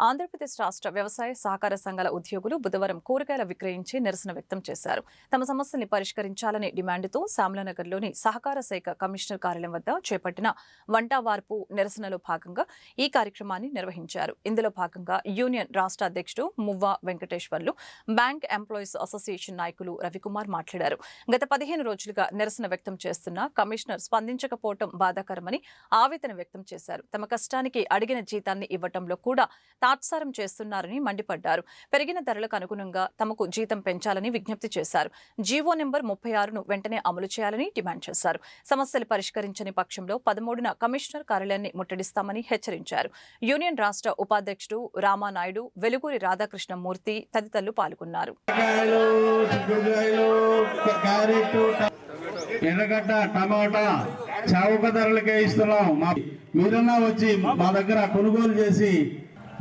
ఆంధ్రప్రదేశ్ రాష్ట్ర వ్యవసాయ సహకార సంఘాల ఉద్యోగులు బుధవారం కూరగాయల విక్రయించి నిరసన వ్యక్తం చేశారు. తమ సమస్యల్ని పరిష్కరించాలనే డిమాండ్తో శ్యామలానగర్లోని సహకార శాఖ కమిషనర్ కార్యాలయం వద్ద చేపట్టిన వంటావార్పు నిరసనలో భాగంగా ఈ కార్యక్రమాన్ని నిర్వహించారు. ఇందులో భాగంగా యూనియన్ రాష్ట్ర అధ్యక్షుడు Muvva Venkateswarlu bank employees association నాయకులు రవికుమార్ మాట్లాడారు. గత పదిహేను రోజులుగా నిరసన వ్యక్తం చేస్తున్న కమిషనర్ స్పందించకపోవడం బాధాకరమని ఆవేదన వ్యక్తం చేశారు. తమ కష్టానికి అడిగిన జీతాన్ని ఇవ్వటంలో కూడా తాత్సారం చేస్తున్నారని మండిపడ్డారు. పెరిగిన ధరలకు అనుగుణంగా తమకు జీతం పెంచాలని విజ్ఞప్తి చేశారు. జీవో నెంబర్ ముప్పై ఆరును వెంటనే అమలు చేయాలని డిమాండ్ చేశారు. సమస్యలు పరిష్కరించని పక్షంలో పదమూడున కమిషనర్ కార్యాలయాన్ని ముట్టడిస్తామని హెచ్చరించారు. యూనియన్ రాష్ట్ర ఉపాధ్యక్షుడు రామానాయుడు వెలుగురి రాధాకృష్ణమూర్తి తదితరులు పాల్గొన్నారు. ఎర్రగడ్డ టమాటా చౌక ధరలకే ఇస్తున్నాం. మీరన్నా వచ్చి మా దగ్గర కొనుగోలు చేసి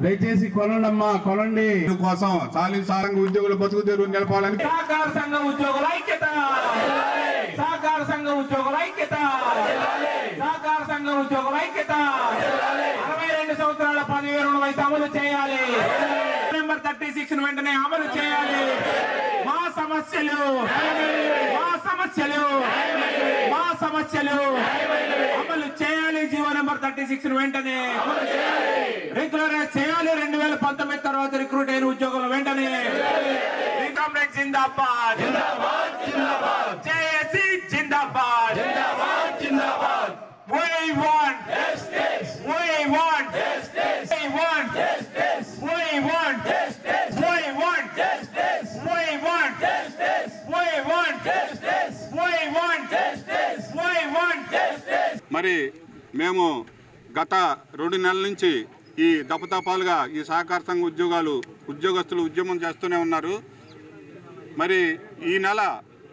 దయచేసి కొనండమ్మా కొనండి. కోసం చాలీ సారంగ ఉద్యోగులు బతుకు తెరువు నిలపాలని. సహకార సంఘం ఉద్యోగుల ఐక్యత. సహకార సంఘం ఉద్యోగుల ఐక్యత. సహకార సంఘం ఉద్యోగుల ఐక్యత. అరవై రెండు సంవత్సరాల పదవి విరమణ వయసు అమలు చేయాలి. నెంబర్ థర్టీ సిక్స్ వెంటనే అమలు చేయాలి. సమస్యలు. మా సమస్యలు. మా సమస్యలు. అమలు చేయాలి. జీవో నెంబర్ థర్టీ సిక్స్ వెంటనే. రెగ్యులరైజ్ చేయాలి. రెండు వేల పంతొమ్మిది తర్వాత రిక్రూట్ అయిన ఉద్యోగులు వెంటనే. జిందాబాద్. జేఏసీ జిందాబాద్. We want We మరి మేము గత రెండు నెలల నుంచి ఈ దపదపాలుగా ఈ సహకార సంఘ ఉద్యోగాలు ఉద్యోగస్తులు ఉద్యమం చేస్తూనే ఉన్నారు. మరి ఈ నెల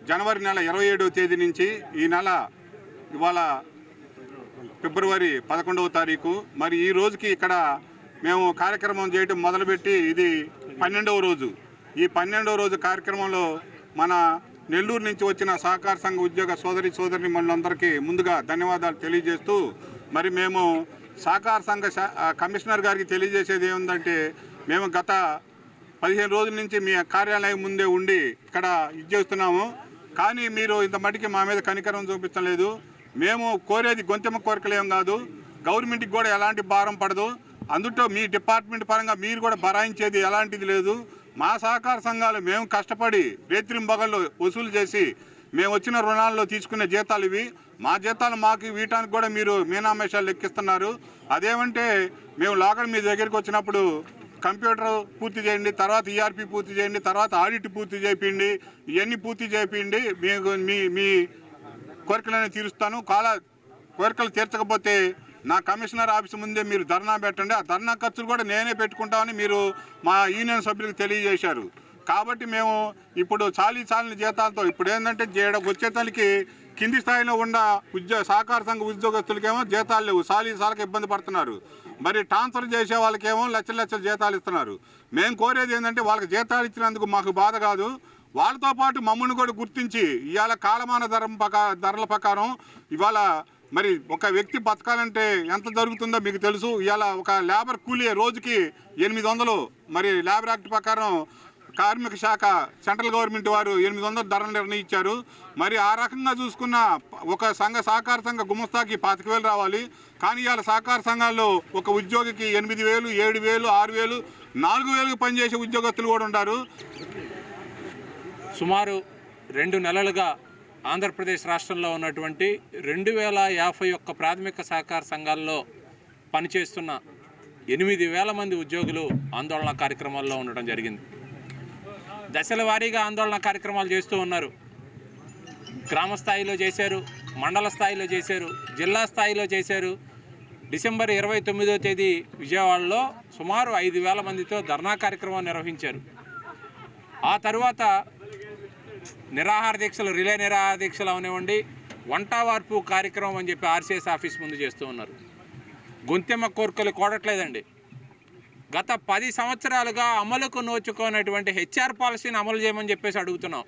జనవరి నెల ఇరవై ఏడవ తేదీ నుంచి ఈ నెల ఇవాళ ఫిబ్రవరి పదకొండవ తారీఖు. మరి ఈ రోజుకి ఇక్కడ మేము కార్యక్రమం చేయడం మొదలుపెట్టి ఇది పన్నెండవ రోజు. ఈ పన్నెండవ రోజు కార్యక్రమంలో మన నెల్లూరు నుంచి వచ్చిన సహకార సంఘ ఉద్యోగ సోదరి సోదరిని మనందరికీ ముందుగా ధన్యవాదాలు తెలియజేస్తూ మరి మేము సహకార సంఘ కమిషనర్ గారికి తెలియజేసేది ఏముందంటే మేము గత పదిహేను రోజుల నుంచి మీ కార్యాలయం ముందే ఉండి ఇక్కడ ఇది చేస్తున్నాము కానీ మీరు ఇంత మటుకి మా మీద కనికరం చూపించలేదు మేము కోరేది గొంతెమ్మ కోరికలేం కాదు. గవర్నమెంట్కి కూడా ఎలాంటి భారం పడదు. అందులో మీ డిపార్ట్మెంట్ పరంగా మీరు కూడా భరాయించేది ఎలాంటిది లేదు. మా సహకార సంఘాలు మేము కష్టపడి రేత్రింబగళ్ళు వసూలు చేసి మేము వచ్చిన రుణాల్లో తీసుకునే జీతాలు ఇవి. మా జీతాలు మాకు వీటానికి కూడా మీరు మీనామేషాలు లెక్కిస్తున్నారు. అదేమంటే మేము లోకల్ మీ దగ్గరికి వచ్చినప్పుడు కంప్యూటర్ పూర్తి చేయండి తర్వాత ఈఆర్పి పూర్తి చేయండి తర్వాత ఆడిట్ పూర్తి చేయండి ఇవన్నీ పూర్తి చేయండి మీకు మీ మీ కోరికలను తీరుస్తాను. కాల కోరికలు తీర్చకపోతే నా కమిషనర్ ఆఫీస్ ముందే మీరు ధర్నా పెట్టండి. ఆ ధర్నా ఖర్చులు కూడా నేనే పెట్టుకుంటామని మీరు మా యూనియన్ సభ్యులకు తెలియజేశారు. కాబట్టి మేము ఇప్పుడు చాలీ చాలని జీతాలతో ఇప్పుడు ఏంటంటే వచ్చేతలకి కింది స్థాయిలో ఉన్న ఉద్యోగ సహకార సంఘ ఉద్యోగస్తులకేమో జీతాలు లేవు. సాలీ సాలకు ఇబ్బంది పడుతున్నారు. మరి ట్రాన్స్ఫర్ చేసే వాళ్ళకేమో లక్షల లక్షల జీతాలు ఇస్తున్నారు. మేము కోరేది ఏంటంటే వాళ్ళకి జీతాలు ఇచ్చినందుకు మాకు బాధ కాదు. వాళ్ళతో పాటు మమ్మల్ని కూడా గుర్తించి ఇవాళ కాలమాన ధర ధరల ప్రకారం ఇవాళ మరి ఒక వ్యక్తి బతకాలంటే ఎంత జరుగుతుందో మీకు తెలుసు. ఇవాళ ఒక లేబర్ కూలీ రోజుకి ఎనిమిది వందలు. మరి లేబర్ యాక్ట్ ప్రకారం కార్మిక శాఖ సెంట్రల్ గవర్నమెంట్ వారు ఎనిమిది వందల ధరలు నిర్ణయించారు. మరి ఆ రకంగా చూసుకున్న ఒక సంఘ సహకార సంఘ గుమస్తాకి పాతిక వేలు రావాలి. కానీ ఇవాళ సహకార సంఘాల్లో ఒక ఉద్యోగికి ఎనిమిది వేలు ఏడు వేలు ఆరు వేలు నాలుగు వేలకు పనిచేసే ఉద్యోగస్తులు కూడా ఉంటారు సుమారు రెండు నెలలుగా ఆంధ్రప్రదేశ్ రాష్ట్రంలో ఉన్నటువంటి రెండు వేల యాభై ఒక్క ప్రాథమిక సహకార సంఘాల్లో పనిచేస్తున్న ఎనిమిది వేల మంది ఉద్యోగులు ఆందోళన కార్యక్రమాల్లో ఉండడం జరిగింది. దశల వారీగా ఆందోళన కార్యక్రమాలు చేస్తూ ఉన్నారు. గ్రామ స్థాయిలో చేశారు మండల స్థాయిలో చేశారు జిల్లా స్థాయిలో చేశారు. డిసెంబర్ ఇరవై తొమ్మిదో తేదీ విజయవాడలో సుమారు ఐదు వేల మందితో ధర్నా కార్యక్రమం నిర్వహించారు. ఆ తరువాత నిరాహార దీక్షలు రిలే నిరాహార దీక్షలు అవనివ్వండి. వంట వార్పు కార్యక్రమం అని చెప్పి ఆర్సీఎస్ ఆఫీస్ ముందు చేస్తూ ఉన్నారు. గొంతెమ్మ కోరికలు కోడట్లేదండి. గత పది సంవత్సరాలుగా అమలుకు నోచుకోనటువంటి హెచ్ఆర్ పాలసీని అమలు చేయమని చెప్పేసి అడుగుతున్నాం.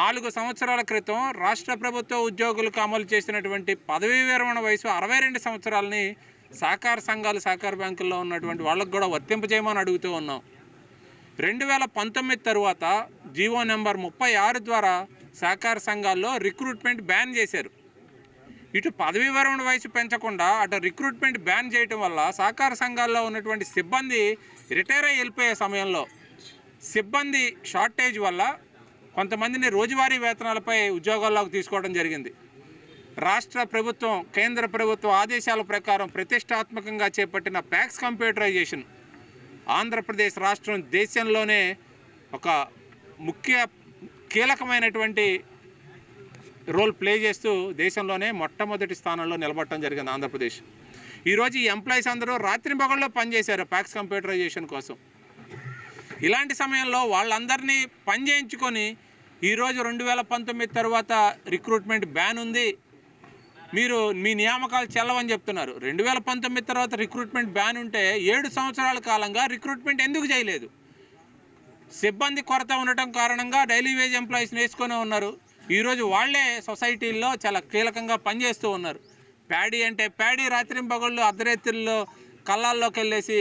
నాలుగు సంవత్సరాల క్రితం రాష్ట్ర ప్రభుత్వ ఉద్యోగులకు అమలు చేసినటువంటి పదవీ విరమణ వయసు అరవై రెండు సంవత్సరాలని సహకార సంఘాలు సహకార బ్యాంకుల్లో ఉన్నటువంటి వాళ్ళకు కూడా వర్తింపజేయమని అడుగుతూ ఉన్నాం. రెండు వేల పంతొమ్మిది తరువాత జీవో నెంబర్ ముప్పై ఆరు ద్వారా సహకార సంఘాల్లో రిక్రూట్మెంట్ బ్యాన్ చేశారు. ఇటు పదవీ విరమణ వయసు పెంచకుండా అటు రిక్రూట్మెంట్ బ్యాన్ చేయటం వల్ల సహకార సంఘాల్లో ఉన్నటువంటి సిబ్బంది రిటైర్ అయి వెళ్ళిపోయే సమయంలో సిబ్బంది షార్టేజ్ వల్ల కొంతమందిని రోజువారీ వేతనాలపై ఉద్యోగాల్లోకి తీసుకోవడం జరిగింది. రాష్ట్ర ప్రభుత్వం కేంద్ర ప్రభుత్వం ఆదేశాల ప్రకారం ప్రతిష్టాత్మకంగా చేపట్టిన ప్యాక్స్ కంప్యూటరైజేషన్ ఆంధ్రప్రదేశ్ రాష్ట్రం దేశంలోనే ఒక ముఖ్య కీలకమైనటువంటి రోల్ ప్లే చేస్తూ దేశంలోనే మొట్టమొదటి స్థానంలో నిలబడటం జరిగింది ఆంధ్రప్రదేశ్. ఈరోజు ఈ ఎంప్లాయీస్ అందరూ రాత్రి పగళ్ళలో పనిచేశారు ప్యాక్స్ కంప్యూటరైజేషన్ కోసం. ఇలాంటి సమయంలో వాళ్ళందరినీ పని చేయించుకొని ఈరోజు రెండు వేల పంతొమ్మిది తర్వాత రిక్రూట్మెంట్ బ్యాన్ ఉంది. మీరు మీ నియామకాలు చెల్లవని చెప్తున్నారు. రెండు వేల పంతొమ్మిది తర్వాత రిక్రూట్మెంట్ బ్యాన్ ఉంటే ఏడు సంవత్సరాల కాలంగా రిక్రూట్మెంట్ ఎందుకు చేయలేదు? సిబ్బంది కొరత ఉండటం కారణంగా డైలీ వేజ్ ఎంప్లాయీస్ని వేసుకొని ఉన్నారు. ఈరోజు వాళ్ళే సొసైటీల్లో చాలా కీలకంగా పనిచేస్తూ ఉన్నారు. ప్యాడీ అంటే ప్యాడీ రాత్రింపగళ్ళు అర్ధరేత్రుల్లో కళ్ళాల్లోకి వెళ్ళేసి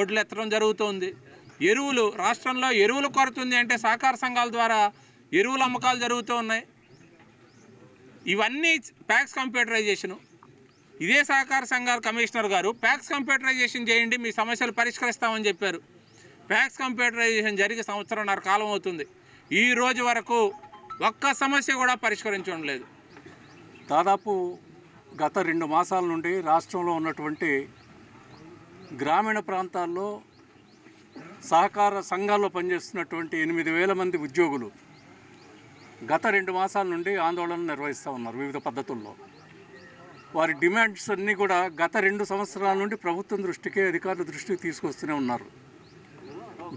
ఒడ్లు ఎత్తడం జరుగుతుంది. ఎరువులు రాష్ట్రంలో ఎరువులు కొరత ఉంది అంటే సహకార సంఘాల ద్వారా ఎరువుల అమ్మకాలు జరుగుతూ ఉన్నాయి. ఇవన్నీ ప్యాక్స్ కంప్యూటరైజేషను. ఇదే సహకార సంఘాల కమిషనర్ గారు ప్యాక్స్ కంప్యూటరైజేషన్ చేయండి మీ సమస్యలు పరిష్కరిస్తామని చెప్పారు. ప్యాక్స్ కంప్యూటరైజేషన్ జరిగి సంవత్సరంన్నర కాలం అవుతుంది. ఈ రోజు వరకు ఒక్క సమస్య కూడా పరిష్కరించడం లేదు. దాదాపు గత రెండు మాసాల నుండి రాష్ట్రంలో ఉన్నటువంటి గ్రామీణ ప్రాంతాల్లో సహకార సంఘాల్లో పనిచేస్తున్నటువంటి ఎనిమిది వేల మంది ఉద్యోగులు గత రెండు మాసాల నుండి ఆందోళన నిర్వహిస్తూ ఉన్నారు వివిధ పద్ధతుల్లో. వారి డిమాండ్స్ అన్నీ కూడా గత రెండు సంవత్సరాల నుండి ప్రభుత్వం దృష్టికి అధికారుల దృష్టికి తీసుకొస్తూనే ఉన్నారు.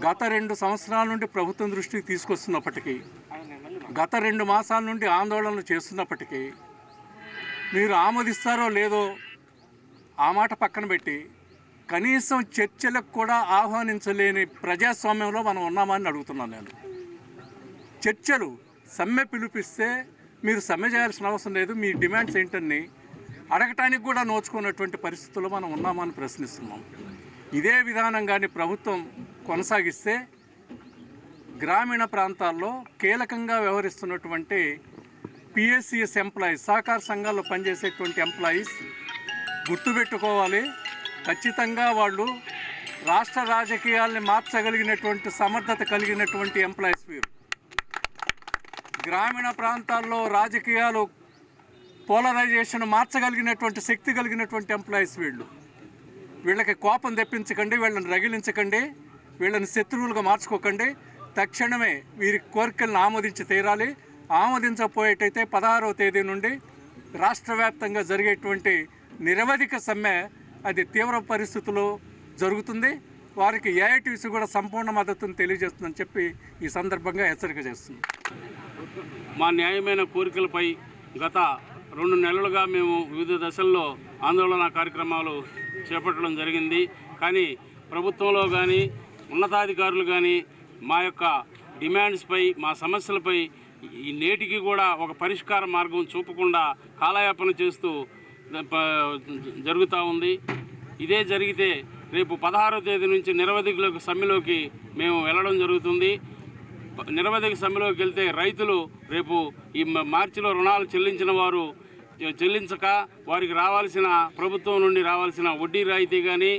గత రెండు సంవత్సరాల నుండి ప్రభుత్వం దృష్టికి తీసుకొస్తున్నప్పటికీ గత రెండు మాసాల నుండి ఆందోళనలు చేస్తున్నప్పటికీ మీరు ఆమోదిస్తారో లేదో ఆ మాట పక్కన పెట్టి కనీసం చర్చలకు కూడా ఆహ్వానించలేని ప్రజాస్వామ్యంలో మనం ఉన్నామని అడుగుతున్నాను నేను. చర్చలు సమ్మె పిలిపిస్తే మీరు సమ్మె చేయాల్సిన అవసరం లేదు మీ డిమాండ్స్ ఏంటని అడగటానికి కూడా నోచుకున్నటువంటి పరిస్థితుల్లో మనం ఉన్నామని ప్రశ్నిస్తున్నాం. ఇదే విధానంగానే ప్రభుత్వం కొనసాగిస్తే గ్రామీణ ప్రాంతాల్లో కీలకంగా వ్యవహరిస్తున్నటువంటి పిఎస్సిఎస్ ఎంప్లాయీస్ సహకార సంఘాల్లో పనిచేసేటువంటి ఎంప్లాయీస్ గుర్తుపెట్టుకోవాలి. ఖచ్చితంగా వాళ్ళు రాష్ట్ర రాజకీయాల్ని మార్చగలిగినటువంటి సమర్థత కలిగినటువంటి ఎంప్లాయీ గ్రామీణ ప్రాంతాల్లో రాజకీయాలు పోలరైజేషన్ మార్చగలిగినటువంటి శక్తి కలిగినటువంటి ఎంప్లాయీస్ వీళ్ళు. వీళ్ళకి కోపం తెప్పించకండి వీళ్ళని రగిలించకండి వీళ్ళని శత్రువులుగా మార్చుకోకండి. తక్షణమే వీరి కోరికలను ఆమోదించి తీరాలి. ఆమోదించకపోయేటైతే పదహారవ తేదీ నుండి రాష్ట్ర వ్యాప్తంగా జరిగేటువంటి నిరవధిక సమ్మె అది తీవ్ర పరిస్థితుల్లో జరుగుతుంది. వారికి ఏఐటీసీ కూడా సంపూర్ణ మద్దతును తెలియజేస్తుందని చెప్పి ఈ సందర్భంగా హెచ్చరిక చేస్తుంది మా న్యాయమైన కోరికలపై గత రెండు నెలలుగా మేము వివిధ దశల్లో ఆందోళన కార్యక్రమాలు చేపట్టడం జరిగింది. కానీ ప్రభుత్వంలో కానీ ఉన్నతాధికారులు కానీ మా యొక్క డిమాండ్స్పై మా సమస్యలపై ఈ నేటికి కూడా ఒక పరిష్కార మార్గం చూపకుండా కాలయాపన చేస్తూ జరుగుతూ ఉంది. ఇదే జరిగితే రేపు పదహారో తేదీ నుంచి నిరవధికులకు సమ్మెలోకి మేము వెళ్ళడం జరుగుతుంది. నిరవధిక సమ్మెలోకి వెళ్తే రైతులు రేపు ఈ మార్చిలో రుణాలు చెల్లించిన వారు చెల్లించక వారికి రావాల్సిన ప్రభుత్వం నుండి రావాల్సిన వడ్డీ రాయితీ కానీ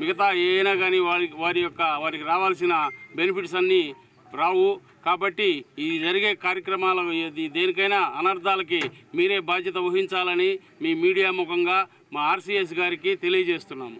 మిగతా ఏనా కానీ వారి వారి యొక్క వారికి రావాల్సిన బెనిఫిట్స్ అన్నీ రావు. కాబట్టి ఈ జరిగే కార్యక్రమాల దేనికైనా అనర్థాలకి మీరే బాధ్యత వహించాలని మీ మీడియా ముఖంగా మా ఆర్సీఎస్ గారికి తెలియజేస్తున్నాము.